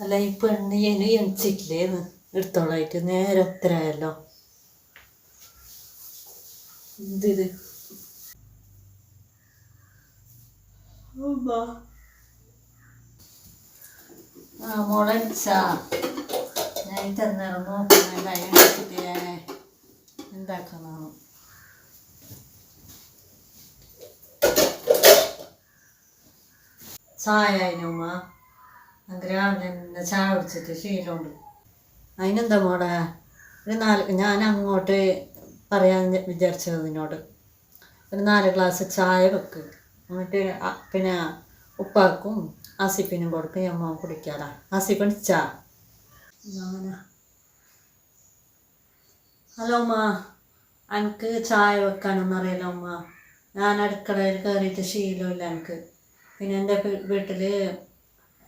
അല്ല ഈ പെണ്ണ് ഇനി എണിച്ചിട്ടില്ലേന്ന് എടുത്തോളായിട്ട്. നേരെ ഉത്തരായല്ലോ. എന്തിത്? ആ മുളച്ചാ ഞാൻ തന്നേരം നോക്കുന്നുണ്ട് അതിനനുസരിച്ചിട്ട് ഞാൻ ഉണ്ടാക്കണം ചായ അതിനുമ്മ രാവിലെ തന്നെ ചായ കുടിച്ചിട്ട് ശീലമുണ്ട്. അതിനെന്താ മോളെ? ഒരു നാല് ഞാൻ അങ്ങോട്ട് പറയാൻ വിചാരിച്ചത് നിന്നോട്. ഒരു നാല് ഗ്ലാസ് ചായ വെക്ക്. എന്നിട്ട് പിന്നെ ഉപ്പാക്കും ആസിപ്പിനും കൊടുക്കും ഈ അമ്മ കുടിക്കാറാ. ആസിപ്പിന് ചാ ഹലോ അമ്മ എനിക്ക് ചായ വെക്കാനൊന്നും അറിയില്ല അമ്മ ഞാൻ അടുക്കളയിൽ കയറിയിട്ട് ശീലമില്ല എനിക്ക് പിന്നെ എന്റെ വീട്ടിൽ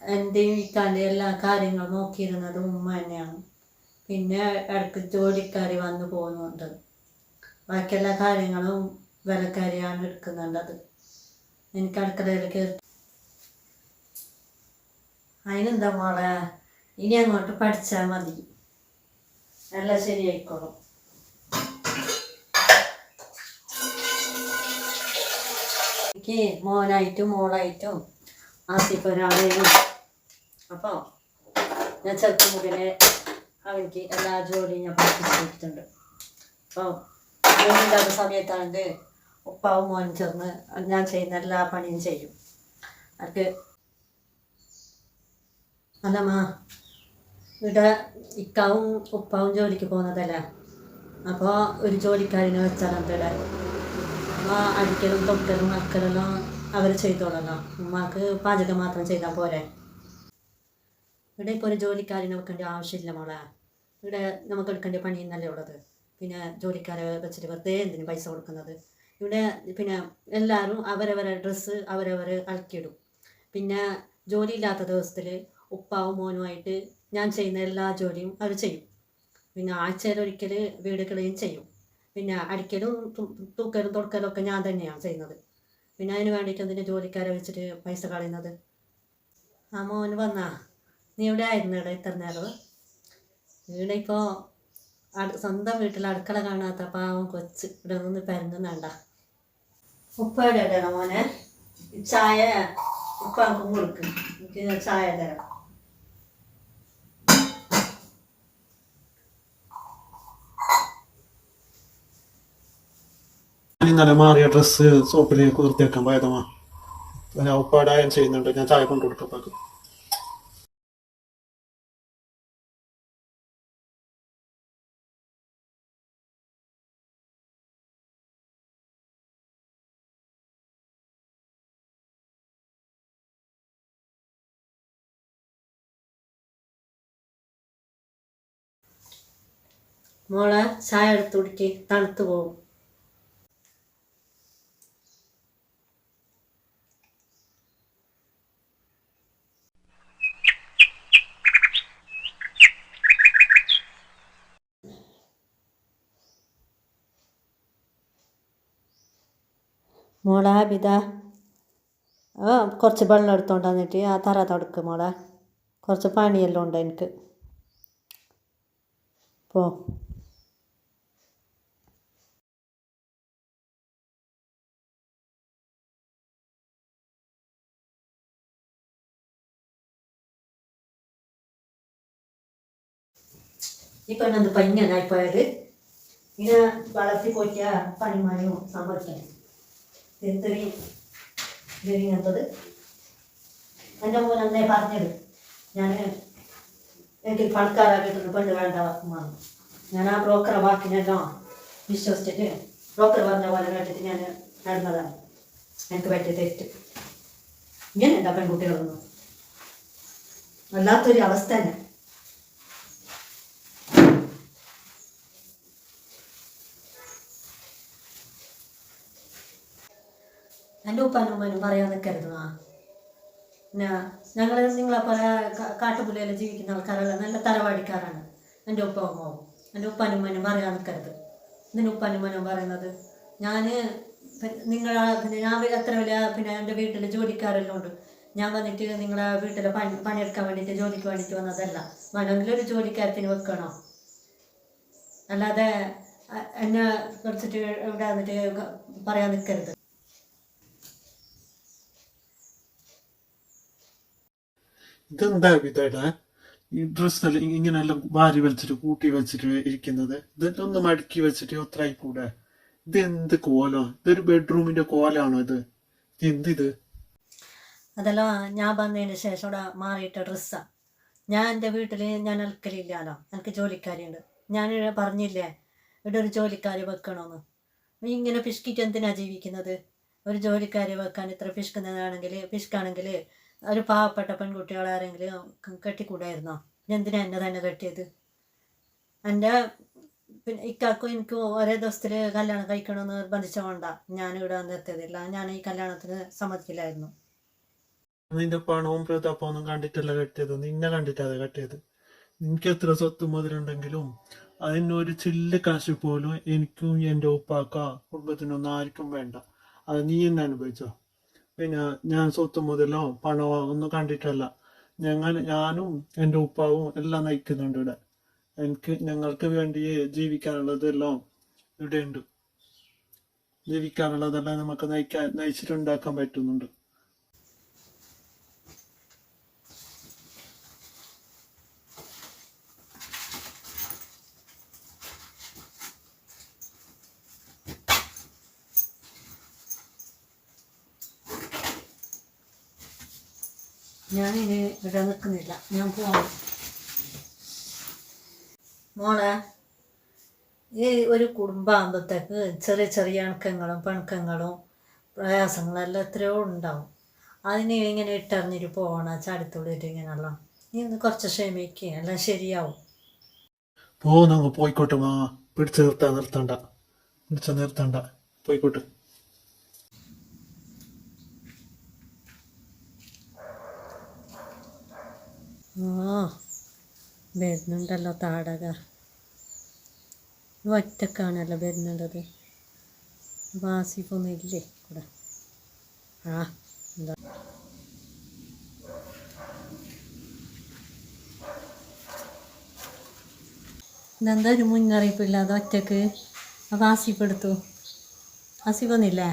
എന്റെയും ഇക്കാന്റെ എല്ലാ കാര്യങ്ങളും നോക്കിയിരുന്നത് ഉമ്മ തന്നെയാണ്. പിന്നെ ഇടയ്ക്ക് ജോലിക്കാരി വന്നു പോകുന്നുണ്ട്. ബാക്കി എല്ലാ കാര്യങ്ങളും വിലക്കാരിയാണ് എടുക്കുന്നുണ്ടത് എനിക്ക് അടുക്കളയിൽ കയറി അതിനെന്താ മോളെ? ഇനി അങ്ങോട്ട് പഠിച്ചാൽ മതി. എല്ലാം ശരിയായിക്കോളും. എനിക്ക് മോനായിട്ടും മോളായിട്ടും ആസിഫ് ഒരാളെയും അപ്പോൾ ഞാൻ ചെറുപ്പം മുതലേ അവനിക്ക് എല്ലാ ജോലിയും ഞാൻ പഠിപ്പിച്ചു കൊടുത്തിട്ടുണ്ട്. അപ്പോൾ ജോലിയില്ലാത്ത സമയത്താണെങ്കിൽ ഉപ്പാവും മോനും ചേർന്ന് ഞാൻ ചെയ്യുന്ന എല്ലാ പണിയും ചെയ്യും. അവർക്ക് അല്ലമ്മ ഇവിടെ ഇക്കാവും ഉപ്പാവും ജോലിക്ക് പോകുന്നതല്ലേ? അപ്പോൾ ഒരു ജോലിക്കാരിനെ വെച്ചാൽ എന്തല്ലേ? ആ അടിക്കലും തൊട്ടലും അക്കലെല്ലാം അവർ ചെയ്തോളല്ലോ ഉമ്മാക്ക് പാചകം മാത്രം ചെയ്താൽ പോരെ? ഇവിടെ ഇപ്പോൾ ഒരു ജോലിക്കാരിനെ വെക്കേണ്ട ആവശ്യമില്ല മോളെ. ഇവിടെ നമുക്ക് എടുക്കേണ്ട പണി എന്നല്ലേ ഉള്ളത്. പിന്നെ ജോലിക്കാരെ വെച്ചിട്ട് വെറുതെ എന്തിനു പൈസ കൊടുക്കുന്നത്? ഇവിടെ പിന്നെ എല്ലാവരും അവരവരെ ഡ്രസ്സ് അവരവർ അലക്കിയിടും. പിന്നെ ജോലിയില്ലാത്ത ദിവസത്തിൽ ഉപ്പാവും മോനുമായിട്ട് ഞാൻ ചെയ്യുന്ന എല്ലാ ജോലിയും അവർ ചെയ്യും. പിന്നെ ആഴ്ചയിലൊരിക്കൽ വീട് ക്ലീൻ ചെയ്യും. പിന്നെ അടിക്കലും തൂക്കലും തുടക്കലും ഒക്കെ ഞാൻ തന്നെയാണ് ചെയ്യുന്നത്. പിന്നെ അതിന് വേണ്ടിയിട്ട് എന്തിനു ജോലിക്കാരെ വെച്ചിട്ട് പൈസ കളയുന്നത്? ആ മോന് വന്നാ. നീ എവിടെ ആയിരുന്നു ഇവിടെ ഇത്ര നേരം? ഇവിടെ ഇപ്പോൾ സ്വന്തം വീട്ടിൽ അടുക്കള കാണാത്ത പാവം കൊച്ച് ഇവിടെ നിന്ന് പരങ്ങുന്നുണ്ട. ഉപ്പ എവിടെയാണ് മോനെ? ഈ ചായ ഉപ്പാക്കും കൊടുക്കും. എനിക്ക് ചായ തരാം. ഇന്നലെ മാറിയ ഡ്രസ്സ് സോപ്പിലേക്ക് വൃത്തിയാക്കാൻ പോയതമാ ഞാൻ ഉപ്പാട് അയൺ ചെയ്യുന്നുണ്ട്. ഞാൻ ചായ കൊണ്ടു മോളെ ചായ എടുത്ത് കുടിക്ക്. തണുത്ത് പോകും മോളെ ബിത ആ കുറച്ച് വെള്ളം എടുത്തോണ്ട് വന്നിട്ട് ആ തറ തുടക്ക് മോളെ. കുറച്ച് പണിയെല്ലാം ഉണ്ട് എനിക്ക്. പോ. ഈ പെണ്ണെന്ത് പഞ്ഞനായി പോയത്. ഇങ്ങനെ വളർത്തി പോറ്റിയ പണിമാനോ സമ്മതിക്കാൻ എന്തൊരു ഇങ്ങനത്തത് എന്റെ മോൻ അന്നേ പറഞ്ഞത്. ഞാൻ എനിക്ക് പണക്കാരാക്കിയിട്ടുണ്ട് പെണ്ണ് വേണ്ട ഉമ്മാന്ന്. ഞാൻ ആ ബ്രോക്കറെ വാക്കിനെല്ലാം വിശ്വസിച്ചിട്ട് ബ്രോക്കർ പറഞ്ഞ പോലെ കേട്ടിട്ട് ഞാൻ നടന്നതാണ്. എനിക്ക് പറ്റിയ തെറ്റ്. ഇങ്ങനെ ഉണ്ടാ പെൺകുട്ടികളൊന്നും. വല്ലാത്തൊരു അവസ്ഥ തന്നെ. എന്റെ ഉപ്പാനും ഉമ്മാനും പറയാൻ നിൽക്കരുത് ആ ഞങ്ങൾ നിങ്ങളെ പോലെ കാട്ടുപുലയിൽ ജീവിക്കുന്ന ആൾക്കാരല്ല നല്ല തറവാടിക്കാരാണ് എന്റെ ഉപ്പ ഉമ്മാവും. എന്റെ ഉപ്പാനും ഉമ്മാനും പറയാൻ നിൽക്കരുത് ഇതിന് ഉപ്പാനും ഉമ്മാനും പറയുന്നത് ഞാൻ നിങ്ങൾ പിന്നെ ഞാൻ എത്ര വലിയ പിന്നെ എന്റെ വീട്ടിൽ ജോലിക്കാരെല്ലാം ഉണ്ട് ഞാൻ വന്നിട്ട് നിങ്ങളെ വീട്ടിലെ പണി പണിയെടുക്കാൻ വേണ്ടിയിട്ട് ജോലിക്ക് വേണ്ടിയിട്ട് വന്നതല്ല. വേണമെങ്കിൽ ഒരു ജോലിക്കാരത്തിന് വെക്കണോ? അല്ലാതെ എന്നെ കുറച്ചിട്ട് ഇവിടെ വന്നിട്ട് പറയാൻ നിൽക്കരുത് ഇതെന്താ വിധേടാ ഈ ഡ്രസ്സല്ല ഇങ്ങനെല്ലാം വാരി വലിച്ചിട്ട് കൂട്ടി വെച്ചിട്ട് ഇരിക്കുന്നത്. ഇതെല്ലാം ഒന്ന് മടക്കി വെച്ചിട്ട് ഒത്രായി കൂടെ ഇത് എന്ത് കോലോ? ഇതൊരു ബെഡ്റൂമിന്റെ കോലാണോ ഇത്? ഇത് എന്തിത് അതെല്ലാം ഞാൻ വന്നതിന് ശേഷം ഇവിടെ മാറിയിട്ട ഡ്രസ്സാ. ഞാൻ എന്റെ വീട്ടിൽ ഞാൻ അൽക്കലില്ലാലോ. എനിക്ക് ജോലിക്കാരിയുണ്ട്. ഞാൻ പറഞ്ഞില്ലേ ഇവിടെ ഒരു ജോലിക്കാരി വെക്കണമെന്ന് ഇങ്ങനെ പിഷ്കിറ്റ് എന്തിനാ ജീവിക്കുന്നത്? ഒരു ജോലിക്കാരി വെക്കാൻ ഇത്ര പിഷ്കുന്നതാണെങ്കിൽ പിഷ്കാണെങ്കിൽ ഒരു പാവപ്പെട്ട പെൺകുട്ടികളാരെങ്കിലും ആരെങ്കിലും കെട്ടിക്കൂടായിരുന്നോ? എന്തിനാ എന്നെ തന്നെ കെട്ടിയത്? എന്റെ പിന്നെ ഇക്കാക്കും എനിക്ക് ഒരേ ദിവസത്തിൽ കല്യാണം കഴിക്കണമെന്ന് നിർബന്ധിച്ചോണ്ട ഞാൻ ഇവിടെ വന്ന് എത്തിയതില്ല. ഞാൻ ഈ കല്യാണത്തിന് സമ്മതിക്കില്ലായിരുന്നു. നിന്റെ പണവും പ്രതാപവും ഒന്നും കണ്ടിട്ടല്ല കെട്ടിയത്. നിന്നെ കണ്ടിട്ടത് കെട്ടിയത്. നിനക്ക് എത്ര സ്വത്ത് മുതലുണ്ടെങ്കിലും അതിനൊരു ചില്ല് കാശ് പോലും എനിക്കും എന്റെ ഉപ്പാക്ക കുടുംബത്തിനൊന്നും ആർക്കും വേണ്ട. അത് നീ എന്നെ അനുഭവിച്ചോ? പിന്നെ ഞാൻ സ്വത്ത് മുതലോ പണമോ ഒന്നും കണ്ടിട്ടല്ല. ഞങ്ങൾ ഞാനും എന്റെ ഉപ്പാവും എല്ലാം നയിക്കുന്നുണ്ട് ഇവിടെ. എനിക്ക് ഞങ്ങൾക്ക് വേണ്ടി ജീവിക്കാനുള്ളതെല്ലാം ഇവിടെ ഉണ്ട് ജീവിക്കാനുള്ളതെല്ലാം നമുക്ക് നയിക്കാൻ നയിച്ചിട്ടുണ്ടാക്കാൻ പറ്റുന്നുണ്ട്. ഞാനിനി ഇവിടെ നിൽക്കുന്നില്ല. ഞാൻ പോവാം. മോളെ ഈ ഒരു കുടുംബാന്തത്തേക്ക് ചെറിയ ചെറിയ അണുക്കങ്ങളും പെണുക്കങ്ങളും പ്രയാസങ്ങളും എല്ലാം എത്രയോ ഉണ്ടാവും. അതിന് ഇങ്ങനെ ഇട്ടറിഞ്ഞിട്ട് പോകണം ചാടിത്തുള്ളിട്ട് ഇങ്ങനെയുള്ള. നീ ഒന്ന് കുറച്ച് ക്ഷമിക്കുക എല്ലാം ശരിയാവും. പോകുന്നു പോയിക്കോട്ടെ മാ. പിടിച്ചു നിർത്താൻ നിർത്തണ്ട. പിടിച്ചു നിർത്തണ്ട. പോയിക്കോട്ടെ. ആ വരുന്നുണ്ടല്ലോ താടക. ഒറ്റക്കാണല്ലോ വരുന്നുണ്ടത് വാസിപ്പൊന്നും ഇല്ലേ കൂടെ ആ എന്താ? ഇതെന്താ ഒരു മുന്നറിയിപ്പില്ലാതെ ഒറ്റയ്ക്ക്? ആ വാസിപ്പെടുത്തു വാസിപ്പൊന്നില്ലേ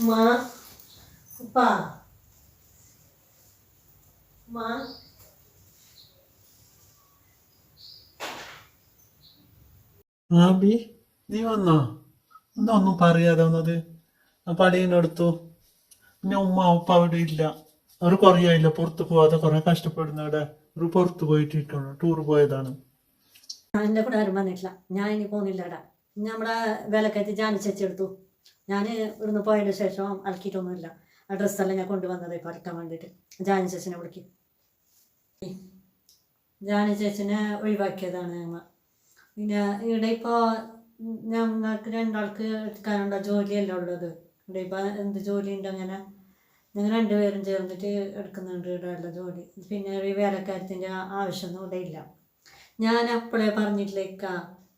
മാ ഉപ്പാ. മാ ആബി നീ വന്നോ? എന്താ ഒന്നും പറയാതെ വന്നത്? പടീനെടുത്തു പിന്നെ ഉമ്മ ഉപ്പ അവിടെ ഇല്ല. അവർ കുറേ ആയില്ല പുറത്ത് പോവാതെ കുറെ കഷ്ടപ്പെടുന്നവിടെ ഒരു പുറത്ത് പോയിട്ടിരിക്കണം ടൂർ പോയതാണ്. എന്റെ കൂടെ ആരും വന്നിട്ടില്ല. ഞാൻ ഇനി പോന്നില്ലടാ നമ്മുടെ വിലക്കയറ്റി ജാനി ചേച്ചി എടുത്തു. ഞാൻ ഇവിടുന്ന് പോയതിന് ശേഷം അലക്കിയിട്ടൊന്നുമില്ല. ആ ഡ്രസ്സെല്ലാം ഞാൻ കൊണ്ടുവന്നത് അലക്കാൻ വേണ്ടിയിട്ട്. ജാനി ചേച്ചിനെ വിളിക്കും. ജാനി ചേച്ചിനെ ഒഴിവാക്കിയതാണ് ഞങ്ങൾ. പിന്നെ ഇവിടെ ഇപ്പോൾ ഞങ്ങൾക്ക് രണ്ടാൾക്ക് എടുക്കാനുള്ള ജോലിയല്ല ഉള്ളത്. ഇവിടെ ഇപ്പോൾ എന്ത് ജോലി ഉണ്ട് അങ്ങനെ? ഞങ്ങൾ രണ്ടുപേരും ചേർന്നിട്ട് എടുക്കുന്നുണ്ട് ഇവിടെ ഉള്ള ജോലി. പിന്നെ ഒരു വേലക്കാരത്തിന്റെ ആവശ്യമൊന്നും ഇവിടെ ഇല്ല. ഞാൻ അപ്പോഴേ പറഞ്ഞിട്ടില്ലേക്ക.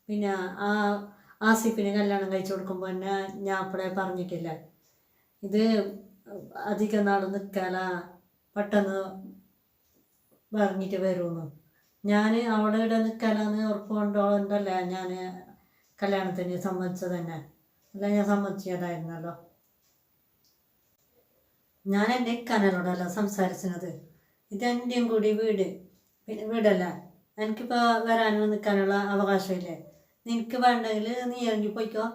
പിന്നെ ആ ആസിഫിന് കല്യാണം കഴിച്ചു കൊടുക്കുമ്പോൾ തന്നെ ഞാൻ അപ്പോഴേ പറഞ്ഞിട്ടില്ല. ഇത് അധികം നാൾ നിൽക്കാല. പെട്ടെന്ന് പറഞ്ഞിട്ട് വരുമെന്ന് ഞാൻ അവിടെ ഇവിടെ നിൽക്കാനാന്ന് ഉറപ്പ് കൊണ്ടോണ്ടല്ലേ ഞാൻ കല്യാണത്തിന് സമ്മതിച്ചത് തന്നെ. അല്ല ഞാൻ സമ്മതിച്ചതായിരുന്നല്ലോ. ഞാൻ എന്റെ ഇക്കാനോടല്ല സംസാരിച്ചത്. ഇത് എന്റെയും കൂടി വീട്. പിന്നെ വീടല്ല. എനിക്കിപ്പോൾ വരാനും നിൽക്കാനുള്ള അവകാശമില്ലേ? നിനക്ക് വേണ്ടെങ്കിൽ നീ ഇറങ്ങി പോയിക്കോ?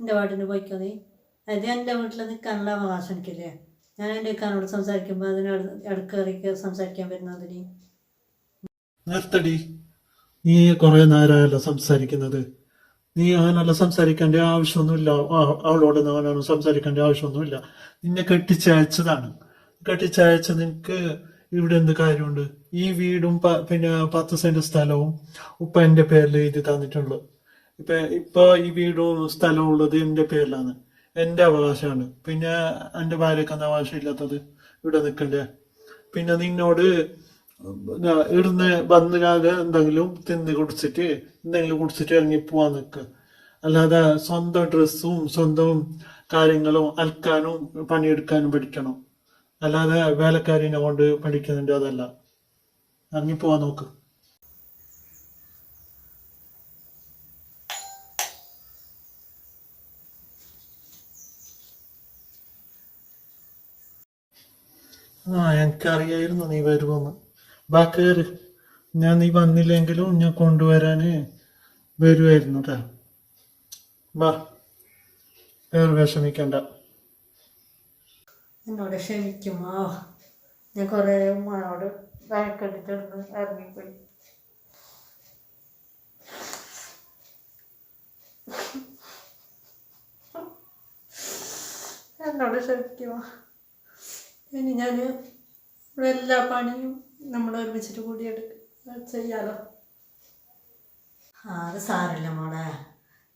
എന്റെ വാട്ടിന് പോയിക്കോ നീ? അത് എന്റെ വീട്ടിൽ നിൽക്കാനുള്ള അവകാശം എനിക്കില്ലേ? ഞാൻ എന്റെ ഇക്കാനോട് സംസാരിക്കുമ്പോൾ ഇടയ്ക്ക് ഇടക്കേറിക്ക് സംസാരിക്കാൻ വരുന്നത് നീ നിർത്തടി. നീ കുറെ നേരമായല്ലോ സംസാരിക്കുന്നത്? നീ അങ്ങനല്ല സംസാരിക്കേണ്ട ആവശ്യമൊന്നുമില്ല. അവളോട് അങ്ങനെയൊന്നും സംസാരിക്കേണ്ട ആവശ്യമൊന്നുമില്ല. നിന്നെ കെട്ടിച്ചയച്ചതാണ്. കെട്ടിച്ചയച്ച നിനക്ക് ഇവിടെ എന്ത് കാര്യമുണ്ട്? ഈ വീടും പിന്നെ പത്ത് സെന്റ് സ്ഥലവും ഉപ്പ എന്റെ പേരിൽ എഴുതി തന്നിട്ടുള്ളു ഇപ്പൊ ഇപ്പൊ ഈ വീടും സ്ഥലവും ഉള്ളത് എന്റെ പേരിലാണ്. എന്റെ അവകാശമാണ്. പിന്നെ എന്റെ ഭാര്യക്ക് എന്താ അവകാശമില്ലാത്തത് ഇവിടെ നിൽക്കണ്ടേ പിന്നെ നിന്നോട് ഇവിടുന്ന് വന്ന് ഞാൻ എന്തെങ്കിലും തിന്ന് കുടിച്ചിട്ട് എന്തെങ്കിലും കുടിച്ചിട്ട് ഇറങ്ങി പോവാൻ നിൽക്ക് അല്ലാതെ സ്വന്തം ഡ്രസ്സും സ്വന്തം കാര്യങ്ങളും അൽക്കാനും പണിയെടുക്കാനും പഠിക്കണം. അല്ലാതെ വേലക്കാരിനെ കൊണ്ട് പഠിക്കുന്നുണ്ട് അതല്ല ഇറങ്ങിപ്പോവാൻ നോക്ക്. ആ എനിക്കറിയായിരുന്നു നീ വരുമെന്ന് ബാ ഞാൻ നീ വന്നില്ലെങ്കിലും ഞാൻ കൊണ്ടുവരാന് വരുമായിരുന്നു കേട്ടാ വേറെ വിഷമിക്കണ്ട. എന്നോട് ക്ഷമിക്കുമോ ഞാൻ കുറേ ഉമ്മനോട് വഴക്കെടുത്തിട്ട് ഇറങ്ങിപ്പോയി. എന്നോട് ക്ഷമിക്കുമോ? ഇനി ഞാൻ എല്ലാ പണിയും നമ്മൾ ഒരുമിച്ചിട്ട് കൂടി എടുക്ക ചെയ്യാലോ. അത് സാരമില്ല മോളെ.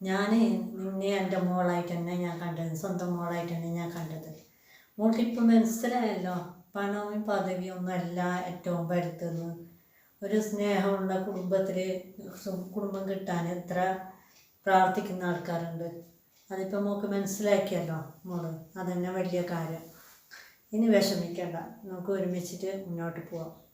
ഞാൻ നിന്നെ എന്റെ മോളായിട്ട് തന്നെ ഞാൻ കണ്ടത്. സ്വന്തം മോളായിട്ട് തന്നെ ഞാൻ കണ്ടത്. മോൾക്കിപ്പോൾ മനസ്സിലായല്ലോ പണവും പദവിയും ഒന്നല്ല ഏറ്റവും വലുതെന്ന്. ഒരു സ്നേഹമുള്ള കുടുംബത്തിൽ കുടുംബം കിട്ടാൻ എത്ര പ്രാർത്ഥിക്കുന്ന ആൾക്കാരുണ്ട്. അതിപ്പോൾ മോൾക്ക് മനസ്സിലാക്കിയല്ലോ മോൾ. അതന്നെ വലിയ കാര്യം. ഇനി വിഷമിക്കേണ്ട. നമുക്ക് ഒരുമിച്ചിട്ട് മുന്നോട്ട് പോവാം.